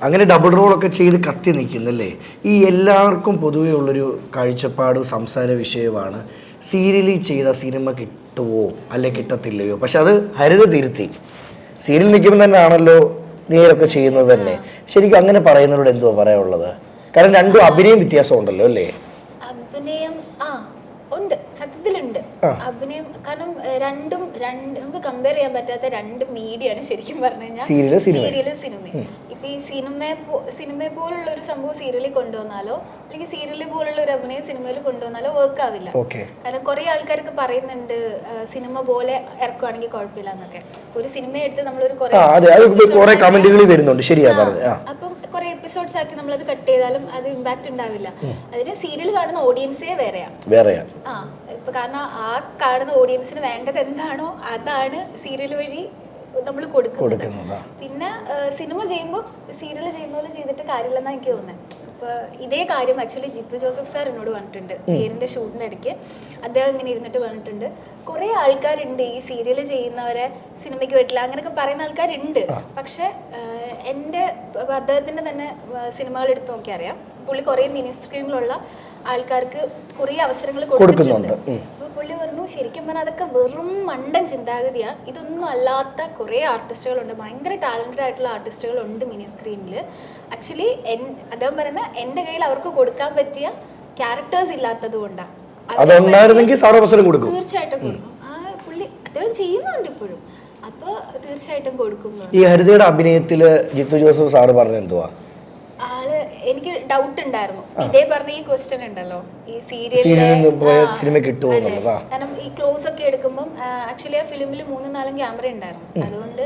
അങ്ങനെ ഡബിൾ റോളൊക്കെ ചെയ്ത് കത്തി നിൽക്കുന്നല്ലേ? ഈ എല്ലാവർക്കും പൊതുവേ ഉള്ളൊരു കാഴ്ചപ്പാടും സംസാര വിഷയമാണ് സീരിയലിൽ ചെയ്ത സിനിമ കിട്ടുമോ അല്ലെ കിട്ടത്തില്ലയോ? പക്ഷെ അത് ഹരിത തിരുത്തി. സീരിയൽ നിൽക്കുമ്പോൾ തന്നെ ആണല്ലോ നേരൊക്കെ ചെയ്യുന്നത് തന്നെ. ശരിക്കും അങ്ങനെ പറയുന്നവരോട് എന്തുവാ പറയാനുള്ളത്? കാരണം രണ്ടും അഭിനയം വ്യത്യാസമുണ്ടല്ലോ അല്ലേ അഭിനയം ആ ഉണ്ട് സത്യത്തിലുണ്ട് ആ. അഭിനയം കാരണം രണ്ടും രണ്ട് നമുക്ക് കമ്പയർ ചെയ്യാൻ പറ്റാത്ത രണ്ട് മീഡിയാണ് ശരിക്കും പറഞ്ഞു കഴിഞ്ഞാൽ സീരിയൽ സിനിമ. ഇപ്പൊ ഈ സിനിമ സിനിമയെ പോലുള്ള ഒരു സംഭവം സീരിയലിൽ കൊണ്ടുവന്നാലോ അല്ലെങ്കിൽ സീരിയലിൽ പോലുള്ള ഒരു അഭിനയം സിനിമയിൽ കൊണ്ടുവന്നാലോ വർക്ക് ആവില്ല. കാരണം കുറെ ആൾക്കാർക്ക് പറയുന്നുണ്ട് സിനിമ പോലെ ഇറക്കുവാണെങ്കിൽ കുഴപ്പമില്ല എന്നൊക്കെ. ഒരു സിനിമ എടുത്ത് നമ്മളൊരു അപ്പം ആക്കി അത് കട്ട് ചെയ്താലും അത് ഇമ്പാക്ട് ഉണ്ടാവില്ല. അതിന് സീരിയൽ കാണുന്ന ഓഡിയൻസേ വേറെയാ. വേറെയാ. ആ ഇപ്പൊ കാരണം ആ കാണുന്ന ഓഡിയൻസിന് വേണ്ടത് എന്താണോ അതാണ് സീരിയൽ വഴി നമ്മൾ കൊടുക്കുന്നത്. പിന്നെ സിനിമ ചെയ്യുമ്പോൾ സീരിയൽ ചെയ്യുന്ന പോലെ ചെയ്തിട്ട് കാര്യമില്ലെന്നാണ് എനിക്ക് തോന്നുന്നത് ഇതേ കാര്യം ആക്ച്വലി ജിത്തു ജോസഫ് സാർ എന്നോട് പറഞ്ഞിട്ടുണ്ട് പേരിന്റെ ഷൂട്ടിനിടയ്ക്ക് അദ്ദേഹം ഇങ്ങനെ ഇരുന്നിട്ട് പറഞ്ഞിട്ടുണ്ട് കുറെ ആൾക്കാരുണ്ട് ഈ സീരിയൽ ചെയ്യുന്നവരെ സിനിമയ്ക്ക് പറ്റില്ല അങ്ങനെയൊക്കെ പറയുന്ന ആൾക്കാരുണ്ട്. പക്ഷെ എന്റെ അദ്ദേഹത്തിന്റെ തന്നെ സിനിമകൾ എടുത്ത് നോക്കിയറിയാം പുള്ളി കുറെ മിനി സ്ക്രീനിലുള്ള ആൾക്കാർക്ക് കുറേ അവസരങ്ങൾ കൊടുക്കുന്നുണ്ട്. പുള്ളി പറഞ്ഞു ശരിക്കും പറഞ്ഞാൽ അതൊക്കെ വെറും മണ്ടൻ ചിന്താഗതിയാണ് ഇതൊന്നും അല്ലാത്ത കുറേ ആർട്ടിസ്റ്റുകളുണ്ട്. ഭയങ്കര ടാലന്റഡ് ആയിട്ടുള്ള ആർട്ടിസ്റ്റുകളുണ്ട് മിനി സ്ക്രീനിൽ ആക്ച്വലി എൻ അദ്ദേഹം പറയുന്ന എന്റെ കയ്യിൽ അവർക്ക് കൊടുക്കാൻ പറ്റിയ ക്യാരക്ടേഴ്സ് ഇല്ലാത്തത് കൊണ്ടാണ് തീർച്ചയായിട്ടും കൊടുക്കും. ആ പുള്ളി അദ്ദേഹം ചെയ്യുന്നുണ്ട് ഇപ്പോഴും. അപ്പോൾ തീർച്ചയായിട്ടും കൊടുക്കും ഈ ഹരിതയുടെ അഭിനയത്തിൽ ജിത്തു ജോസഫ് സാറ് പറഞ്ഞ എന്തുവാ? എനിക്ക് ഡൗട്ട് ഉണ്ടായിരുന്നു. ഇതേ പറഞ്ഞ ഈ ക്വസ്റ്റ്യൻ ഉണ്ടല്ലോ. ഈ സീരിയലിലെ പോയ സിനിമ കാരണം ഈ ക്ലോസ് ഒക്കെ എടുക്കുമ്പോൾ ആക്ച്വലി ആ ഫിലിമിൽ മൂന്ന് നാലും ക്യാമറ ഉണ്ടായിരുന്നു. അതുകൊണ്ട്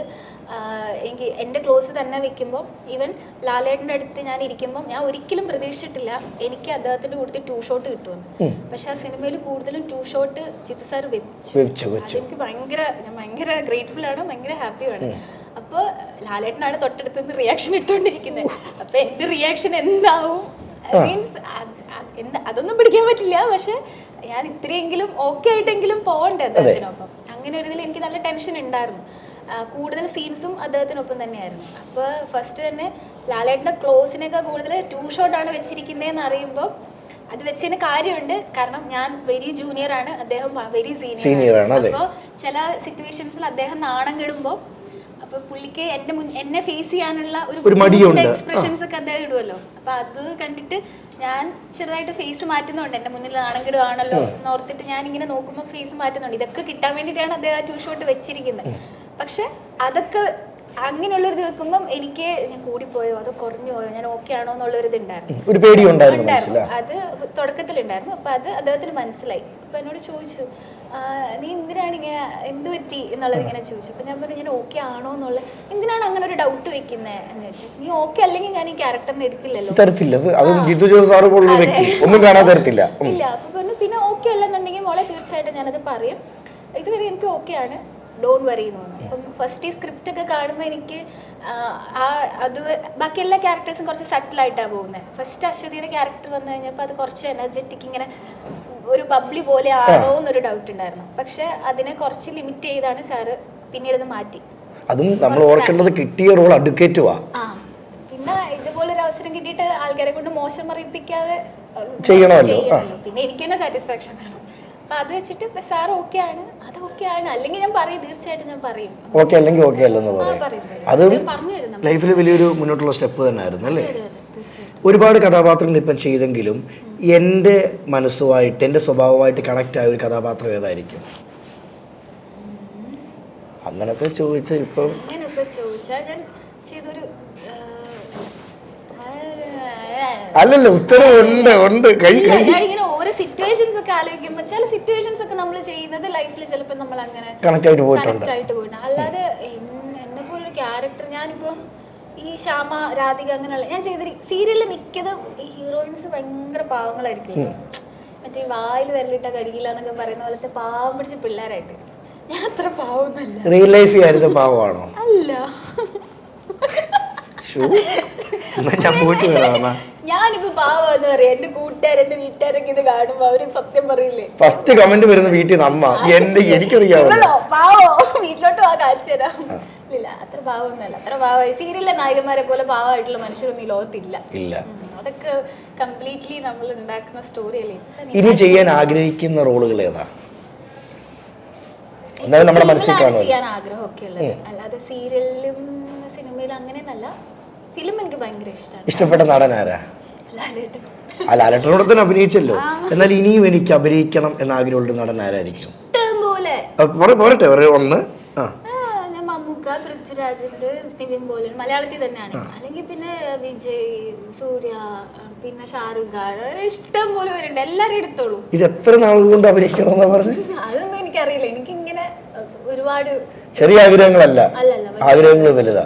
എനിക്ക് എന്റെ ക്ലോസ് തന്നെ വെക്കുമ്പോൾ ഈവൻ ലാലേട്ടന്റെ അടുത്ത് ഞാൻ ഇരിക്കുമ്പോൾ ഞാൻ ഒരിക്കലും പ്രതീക്ഷിച്ചിട്ടില്ല എനിക്ക് അദ്ദേഹത്തിന്റെ കൂടുതൽ ടൂ ഷോട്ട് കിട്ടുമെന്ന്. പക്ഷെ ആ സിനിമയിൽ കൂടുതലും ടൂ ഷോട്ട് ജിത്തു സാർ വെച്ചു. എനിക്ക് ഭയങ്കര ഞാൻ ഭയങ്കര ഗ്രേറ്റ്ഫുൾ ആണ് ഭയങ്കര ഹാപ്പിയാണ് അപ്പോൾ ലാലേട്ടനാണ് തൊട്ടടുത്ത് നിന്ന് റിയാക്ഷൻ ഇട്ടുകൊണ്ടിരിക്കുന്നത് അപ്പൊ എന്റെ റിയാക്ഷൻ എന്താവും? മീൻസ് അതൊന്നും പിടിക്കാൻ പറ്റില്ല. പക്ഷെ ഞാൻ ഇത്രയെങ്കിലും ഓക്കെ ആയിട്ടെങ്കിലും പോകണ്ടേ അദ്ദേഹത്തിനൊപ്പം. അങ്ങനെ ഒരു ഇതിൽ എനിക്ക് നല്ല ടെൻഷൻ ഉണ്ടായിരുന്നു. കൂടുതൽ സീൻസും അദ്ദേഹത്തിനൊപ്പം തന്നെയായിരുന്നു. അപ്പോൾ ഫസ്റ്റ് തന്നെ ലാലേട്ടന്റെ ക്ലോസിനൊക്കെ കൂടുതൽ ടൂ ഷോട്ടാണ് വെച്ചിരിക്കുന്നതെന്ന് അറിയുമ്പോൾ അത് വെച്ചതിന് കാര്യമുണ്ട്. കാരണം ഞാൻ വെരി ജൂനിയർ ആണ്. അദ്ദേഹം വെരി സീനിയർ ആണ്, അപ്പോൾ ചില സിറ്റുവേഷൻസിൽ അദ്ദേഹം നാണം കെടുമ്പോൾ അപ്പൊ പുള്ളിക്ക് എന്റെ എന്നെ ഫേസ് ചെയ്യാനുള്ള ഒരു മടിയുണ്ട്. എക്സ്പ്രഷൻസ് ഒക്കെ അദ്ദേഹം ഇടുമല്ലോ അപ്പൊ അത് കണ്ടിട്ട് ഞാൻ ചെറുതായിട്ട് ഫേസ് മാറ്റുന്നുണ്ട്. എന്റെ മുന്നിൽ നാണം കെടുവാണല്ലോ എന്നോർത്തിട്ട് ഞാൻ ഇങ്ങനെ നോക്കുമ്പോൾ ഫേസ് മാറ്റുന്നുണ്ട്. ഇതൊക്കെ കിട്ടാൻ വേണ്ടിയിട്ടാണ് അദ്ദേഹം ആ ടൂ ഷോട്ട് വെച്ചിരിക്കുന്നത്. പക്ഷെ അതൊക്കെ അങ്ങനെയുള്ളൊരു ഇത് വെക്കുമ്പം എനിക്ക് ഞാൻ കൂടിപ്പോയോ? അതോ കുറഞ്ഞു പോയോ ഞാൻ ഓക്കെ ആണോ എന്നുള്ളൊരു ഇത് ഉണ്ടായിരുന്നു ഉണ്ടായിരുന്നു. ഉണ്ടായിരുന്നു. അത് തുടക്കത്തിലുണ്ടായിരുന്നു. അപ്പൊ അത് അദ്ദേഹത്തിന് മനസ്സിലായി. അപ്പൊ എന്നോട് ചോദിച്ചു "ആ, നീ എന്തിനാണ് ഇങ്ങനെ എന്ത് പറ്റി? എന്നുള്ളത് ഇങ്ങനെ ചോദിച്ചു. അപ്പൊ ഞാൻ പറഞ്ഞു ഞാൻ ഓക്കെ ആണോ എന്നുള്ളത്. എന്തിനാണ് അങ്ങനെ ഒരു ഡൗട്ട് വെക്കുന്നത് എന്ന് വെച്ചു നീ ഓക്കെ അല്ലെങ്കിൽ ഞാൻ ഈ ക്യാരക്ടറിനെ എടുക്കില്ലല്ലോ. തരത്തില്ല. അത് അതും ജിത്തു ജോസഫ് സാറ് പോലുള്ള വ്യക്തി. ഒന്നും കാണാൻ തരത്തില്ല. ഇല്ല. അപ്പൊ പറഞ്ഞു പിന്നെ ഓക്കെ അല്ലെന്നുണ്ടെങ്കിൽ മോളെ തീർച്ചയായിട്ടും ഞാനത് പറയും. ഇതുവരെ എനിക്ക് ഓക്കെ ആണ്. ഡോൺ വറി എന്ന് പറഞ്ഞു. അപ്പം ഫസ്റ്റ് ഈ സ്ക്രിപ്റ്റ് ഒക്കെ കാണുമ്പോൾ എനിക്ക് ആ, അത് ബാക്കി എല്ലാ ക്യാരക്ടേഴ്സും കുറച്ച് സട്ടിലായിട്ടാണ് പോകുന്നത് ഫസ്റ്റ് അശ്വതിയുടെ ക്യാരക്ടർ വന്നു കഴിഞ്ഞപ്പോൾ അത് കുറച്ച് എനർജറ്റിക് ഇങ്ങനെ ബബ്ലി പോലെ ആണോ എന്നൊരു ഡൗട്ട് ഉണ്ടായിരുന്നു. പക്ഷെ അതിനെ കുറച്ച് ലിമിറ്റ് ചെയ്താണ് സാറ് പിന്നീട് അത് മാറ്റി. അതും നമ്മൾ ഓർക്കേണ്ടത് കിട്ടിയ റോൾ അഡ്വക്കേറ്റുവാ ആ. പിന്നെ ഇതുപോലെ ഒരു അവസരം കിട്ടിയിട്ട് ആൾക്കാരെ കൊണ്ട് മോശം പറയിപ്പിക്കാതെ ചെയ്യണമല്ലോ. പിന്നെ എനിക്ക് തന്നെ സാറ്റിസ്ഫാക്ഷൻ വേണം. അപ്പൊ അത് വെച്ചിട്ട് സാർ ഓക്കെ ആണ്. അത് ഓക്കെ ആണ്. അല്ലെങ്കിൽ ഞാൻ പറയും തീർച്ചയായിട്ടും ഞാൻ പറയും. ഓക്കെ അല്ലെങ്കിൽ ഓക്കെ അല്ലെന്ന് പറയാം. അത് ലൈഫിൽ വലിയൊരു മുന്നോട്ടുള്ള സ്റ്റെപ്പ് തന്നെ ആയിരുന്നു അല്ലേ ഒരുപാട് കഥാപാത്രങ്ങൾ ഇപ്പം ചെയ്തെങ്കിലും എന്റെ മനസ്സുമായിട്ട് എന്റെ സ്വഭാവമായിട്ട് കണക്റ്റ് ആയ ഒരു കഥാപാത്രം ഏതായിരിക്കും? അങ്ങനൊക്കെ ചോദിച്ചാൽ ഇപ്പം അല്ലല്ലോ ഉത്തരം ഉണ്ട്. ഉണ്ട് ഓരോ സിറ്റുവേഷൻസ് ഒക്കെ ആലോചിക്കുമ്പോൾ ചില സിറ്റുവേഷൻസ് ഒക്കെ നമ്മൾ ചെയ്യുന്നത് ലൈഫിൽ ചിലപ്പോൾ നമ്മൾ അങ്ങനെ കണക്ട് ആയിട്ട് പോയിട്ടുണ്ട്. അല്ലാതെ എന്നെ പോലൊരു ക്യാരക്ടർ ഞാനിപ്പോ ഈ ശ്യാമ രാധിക അങ്ങനെയുള്ള ഞാൻ ചെയ്ത സീരിയലിൽ മിക്കതും ഈ ഹീറോയിൻസ് ഭയങ്കര പാവങ്ങളായിരിക്കും. മറ്റേ വായിൽ വരലിട്ട കടിക്കില്ല എന്നൊക്കെ പറയുന്ന പോലത്തെ പാവം പിടിച്ച പിള്ളേരായിട്ടിരിക്കും. ഞാൻ അത്ര പാവമൊന്നുമല്ല റിയൽ ലൈഫ് ആയിരുന്നു പാവമാണോ? അല്ല. ഷൂ എന്നാ ഞാൻ പോയിട്ട് വരാം ഞാനിപ്പോ പാവാന്ന് പറയാം. എന്റെ കൂട്ടുകാരെ വീട്ടുകാരൊക്കെ ഇത് കാണുമ്പോ അവർ സത്യം പറയില്ലേ? ഫസ്റ്റ് കമന്റ് വരുന്ന വീട്ടിൽ നിന്ന് അമ്മ. എന്റെ എനിക്കറിയാവോ? പാവോ. വീട്ടിലോട്ട് വാ കാണിച്ചു തരാം. ഇല്ല അത്ര ഭാവമൊന്നുമല്ല അത്ര ഭാവമായി സീരിയലിലെ നായകന്മാരെ പോലെ ഭാവമായിട്ടുള്ള മനുഷ്യരൊന്നും ഈ ലോകത്തില്ല. ഇല്ല. അതൊക്കെ കംപ്ലീറ്റ്ലി നമ്മൾ ഉണ്ടാക്കുന്ന സ്റ്റോറി അല്ലേ? ഇനി ചെയ്യാൻ ആഗ്രഹിക്കുന്ന റോളുകൾ ഏതാ? നമ്മുടെ മനസ്സിൽ ചെയ്യാൻ ആഗ്രഹമൊക്കെ ഉള്ളത്. അല്ലാതെ സീരിയലിലും സിനിമയിലും അങ്ങനെയൊന്നല്ല. ഫിലിം എനിക്ക് ഭയങ്കര ഇഷ്ടമാണ്. ഇഷ്ടപ്പെട്ട നടൻ ആരാ? ലാലട്ടനോട് തന്നെ അഭിനയിച്ചല്ലോ. എന്നാൽ ഇനിയും എനിക്ക് അഭിനയിക്കണം എന്ന് ആഗ്രഹമുള്ള നടൻ ആരായിരിക്കും? ഇഷ്ടം പോലെ. ഒരു ഒന്ന്. ആ. ആ, പൃഥ്വിരാജിന്റെ നിവിൻ മലയാളത്തിൽ തന്നെയാണ്. അല്ലെങ്കിൽ പിന്നെ വിജയ് സൂര്യ പിന്നെ ഷാറുഖ് ഖാൻ ഇഷ്ടം പോലെ വരുന്നുണ്ട് എല്ലാരും എടുത്തോളൂ. ഇത് എത്ര നാൾ കൊണ്ട് അഭിനയിക്കണം അതൊന്നും എനിക്കറിയില്ല. എനിക്കിങ്ങനെ ഒരുപാട് ചെറിയ ആഗ്രഹങ്ങളല്ല. അല്ലല്ല വലുതാണ് വലുതാ.